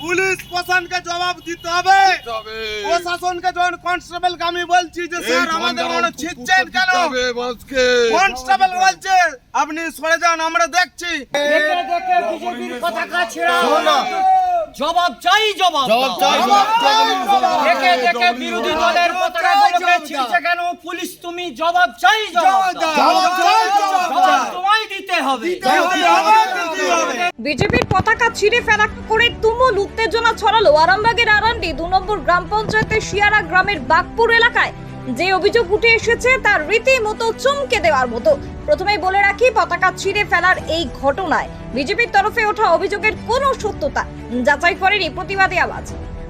Police প্রশাসনকে জবাব দিতে হবে। তবে প্রশাসনকে যখন কনস্টেবল আমি বলছি যে স্যার আমাদের মনে ছিচ্ছেন কেন? কনস্টেবল বলছে আপনি সরে যান আমরা দেখছি। জবাব চাই জবাব। জবাব চাই, জবাব জবাব চাই। দেখে দেখে বিরোধী দলের পতাকাগুলোকে ছিঁড়ছে কেন? পুলিশ তুমি জবাব চাই জবাব। জবাব চাই, জবাব জবাব তোমায় দিতে হবে, দিতে হবে। বিজেপির পতাকা ছিঁড়ে ফেলা করে তুমুল উত্তেজনা ছড়ালো আরামবাগের আরান্ডি, দু নম্বর গ্রাম পঞ্চায়েতের শিয়ারা গ্রামের বাগপুর এলাকায়। যে অভিযোগ উঠে এসেছে, তার রীতিমতো চমকে দেওয়ার মতো। প্রথমেই বলে রাখি, পতাকা ছিঁড়ে ফেলার এই ঘটনায় বিজেপির তরফে ওঠা অভিযোগের কোনো সত্যতা যাচাই করেনি প্রতিবাদী আওয়াজ।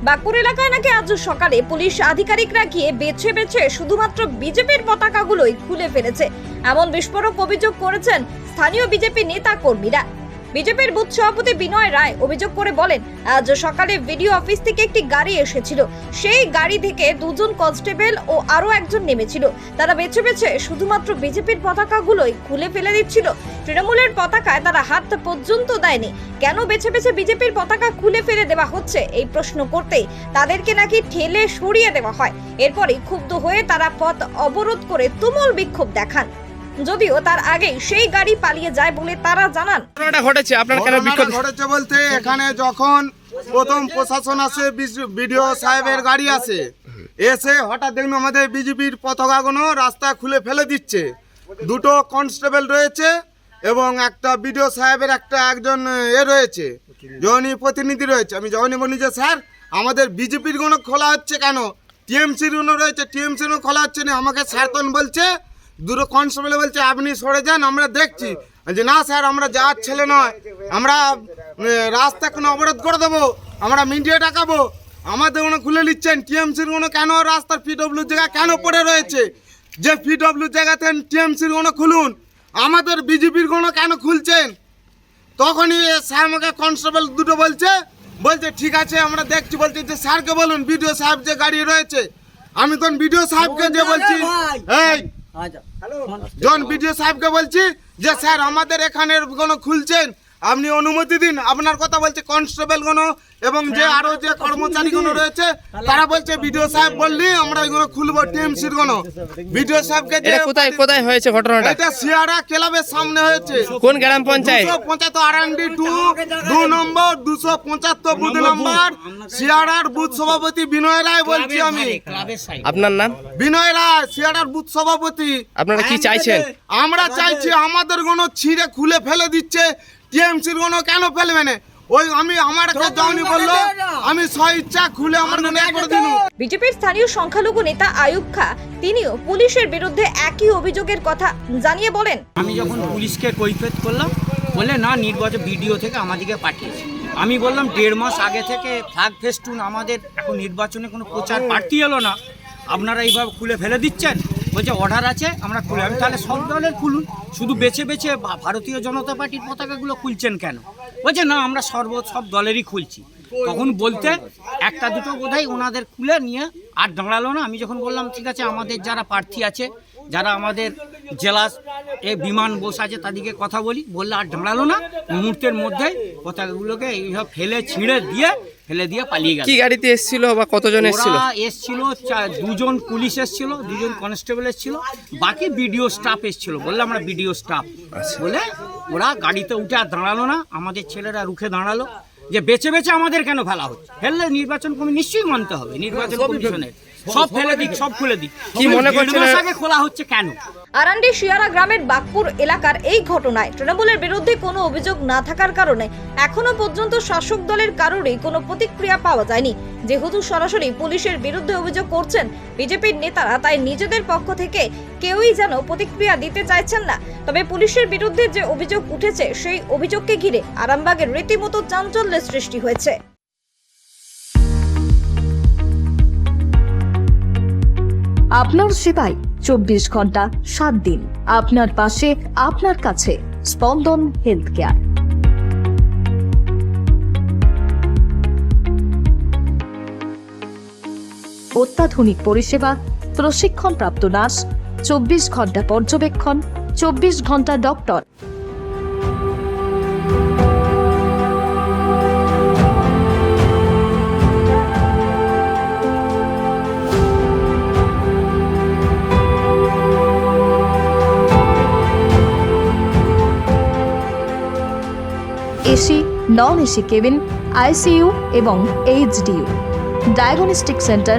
বাগপুর এলাকায় নাকি আজ সকালে পুলিশ আধিকারিকরা গিয়ে বেছে বেছে শুধুমাত্র বিজেপির পতাকাগুলোই খুলে ফেলেছে। এমন বিস্ফোরক অভিযোগ করেছেন স্থানীয় বিজেপি নেতা কর্মীরা। বিজেপির বুথ সভাপতি বিনয় রায় অভিযোগ করে বলেন, আজ সকালে ভিডিও অফিস থেকে একটি গাড়ি এসেছিল। সেই গাড়ি থেকে দুজন কনস্টেবল ও আরও একজন নেমেছিল। তারা বেছে বেছে শুধুমাত্র বিজেপির পতাকাগুলোই খুলে ফেলে দিচ্ছিল। তৃণমূলের পতাকায় তারা হাত পর্যন্ত দেয়নি। কেন বেছে বেছে বিজেপির পতাকা খুলে ফেলে দেওয়া হচ্ছে, এই প্রশ্ন করতেই তাদেরকে নাকি ঠেলে সরিয়ে দেওয়া হয়। এরপরই ক্ষুব্ধ হয়ে তারা পথ অবরোধ করে তুমুল বিক্ষোভ দেখান। যদিও তার আগেই সেই গাড়ি পালিয়ে যায় বলে তারা জানান। ঘটনাটা ঘটেছে আপনার কেন বিক্ষোভ ঘটেছে বলতে এখানে যখন প্রথম প্রশাসন আসে বিডিও সাহেবের গাড়ি আসে এসে হঠাৎ দেখুন আমাদের বিজেপির পতাকাগুলো রাস্তা খুলে ফেলে দিচ্ছে। দুটো কনস্টেবল রয়েছে এবং একটা বিডিও সাহেবের একটা একজন এ রয়েছে জনি প্রতিনিধি রয়েছে। আমি যখনই বলি যে স্যার আমাদের বিজেপিরগুলো খোলা হচ্ছে কেন? টিএমসিরগুলো রয়েছে টিএমসির খোলা হচ্ছে না। আমাকে স্যার তখন বলছে দুটো কনস্টেবল বলছে আপনি সরে যান আমরা দেখছি। যে না স্যার আমরা যাওয়ার ছেলে নয়। আমরা রাস্তা কোনো অবরোধ করে দেবো আমরা মিডিয়া ডাকাবো। আমাদের কোনো খুলে নিচ্ছেন। টিএমসির কোনো কেন রাস্তার পিডব্লিউ জায়গা কেন পড়ে রয়েছে? যে পিডব্লিউ জায়গাতে টিএমসির কোনো খুলুন আমাদের বিজেপির কোনো কেন খুলছেন? তখনই স্যার আমাকে কনস্টেবল দুটো বলছে বলছে ঠিক আছে আমরা দেখছি। বলছে যে স্যারকে বলুন বিডিও সাহেব যে গাড়ি রয়েছে। আমি তখন বিডিও সাহেবকে যে বলছি এই জন বিডিও সাহেবকে বলছি যে স্যার আমাদের এখানে কোনো খুলছেন? আপনি অনুমতি দিন আপনার কথা বলছে কনস্টেবল কোনো এবং যে আরও যে কর্মচারী কোনো রয়েছে তারা বলছে বিডিও সাহেব বললি আমরা এগুলো খুলবো টিএমসির কোনো বিডিও সাহেবকে যে কোথায় কোথায় হয়েছে ঘটনাটা? এটা সিয়ারা ক্লাবের সামনে হয়েছে। কোন গ্রাম পঞ্চায়েত? দুশো পঁচাত্তর আরান্ডি টু দু নম্বর দুশো পঁচাত্তর বুথ। নম্বর। সিয়ারার বুথ সভাপতি বিনয় রায় বলছি আমি। ক্লাবের সাইড। আপনার নাম? বিনয় রায় সিয়ারার বুথ সভাপতি। আপনারা কি চাইছেন? আমরা চাইছি আমাদের কোনো ছিঁড়ে খুলে ফেলে দিচ্ছে। টিএমসির কোনো কেন ফেলবে না? ওই আমি আমার একটা জনি বলল আমি স্ব ইচ্ছা খুলে আমার মনে করে দিন বিজেপির স্থানীয় সংখ্যালঘু নেতা আয়ুব খা তিনিও পুলিশের বিরুদ্ধে একই অভিযোগের কথা জানিয়ে বলেন। আমি যখন পুলিশকে কৈফিয়ত করলাম বলে না নির্বাচন ভিডিও থেকে আমাদেরকে পাঠিয়েছে। আমি বললাম দেড় মাস আগে থেকে ফ্ল্যাগ ফেস্টুন আমাদের এখন নির্বাচনে কোনো প্রচার প্রার্থী এলো না। আপনারা এইভাবে খুলে ফেলে দিচ্ছেন? বলছে অর্ডার আছে, আমরা খুলে আমি তাহলে সব দলের খুলুন। শুধু বেছে বেছে ভারতীয় জনতা পার্টির পতাকাগুলো খুলছেন কেন? বলছে, না, আমরা সর্ব সব দলেরই খুলছি। তখন বলতে একটা দুটো বোধহয় ওনাদের খুলে নিয়ে আর দাঁড়াল না। আমি যখন বললাম, ঠিক আছে, আমাদের যারা প্রার্থী আছে, যারা আমাদের জেলা এ বিমান বসে আছে তাদেরকে কথা বলি। বললে আর দাঁড়াল না। মুহূর্তের মধ্যে পতাকাগুলোকে এইভাবে ফেলে ছিঁড়ে দিয়ে ফেলে দিয়ে পালিয়ে গেল। কি গাড়িতে এসেছিল বা কতজন এসেছিল? এসেছিল দুজন পুলিশ এসেছিল দুজন কনস্টেবল এসেছিল বাকি বিডিও স্টাফ এসেছিল বললে আমরা বিডিও স্টাফ। বলে ওরা গাড়িতে উঠে আর দাঁড়াল না আমাদের ছেলেরা রুখে দাঁড়াল। যে বেছে বেছে আমাদের কেন ফেলা হচ্ছে? ফেললে নির্বাচন কমি নিশ্চয়ই মানতে হবে নির্বাচন কমিশনের। সব ফেলে দিক সব খুলে দিক। কি মনে করছেন? আগে খোলা হচ্ছে কেন? আরান্ডি শিয়ারা গ্রামের বাগপুর এলাকার এই ঘটনায় তৃণমূলের বিরুদ্ধে কোনো অভিযোগ না থাকার কারণে এখনও পর্যন্ত শাসক দলের কারোরই কোনো প্রতিক্রিয়া পাওয়া যায়নি। যেহেতু সরাসরি পুলিশের বিরুদ্ধে অভিযোগ করছেন বিজেপির নেতারা তাই নিজেদের পক্ষ থেকে কেউই যেন প্রতিক্রিয়া দিতে চাইছেন না। তবে পুলিশের বিরুদ্ধে যে অভিযোগ উঠেছে, সেই অভিযোগকে ঘিরে আরামবাগের রীতিমতো চাঞ্চল্যের সৃষ্টি হয়েছে। আপনার সেবায় চব্বিশ ঘণ্টা, সাত দিন। আপনার পাশে, আপনার কাছে, স্পন্দন হেলথ কেয়ার অত্যাধুনিক পরিষেবা প্রশিক্ষণপ্রাপ্ত নার্স, চব্বিশ ঘণ্টা পর্যবেক্ষণ, চব্বিশ ঘণ্টা doctor. AC non AC cabin, ICU এবং এইচডিউ ডায়াগনস্টিক সেন্টার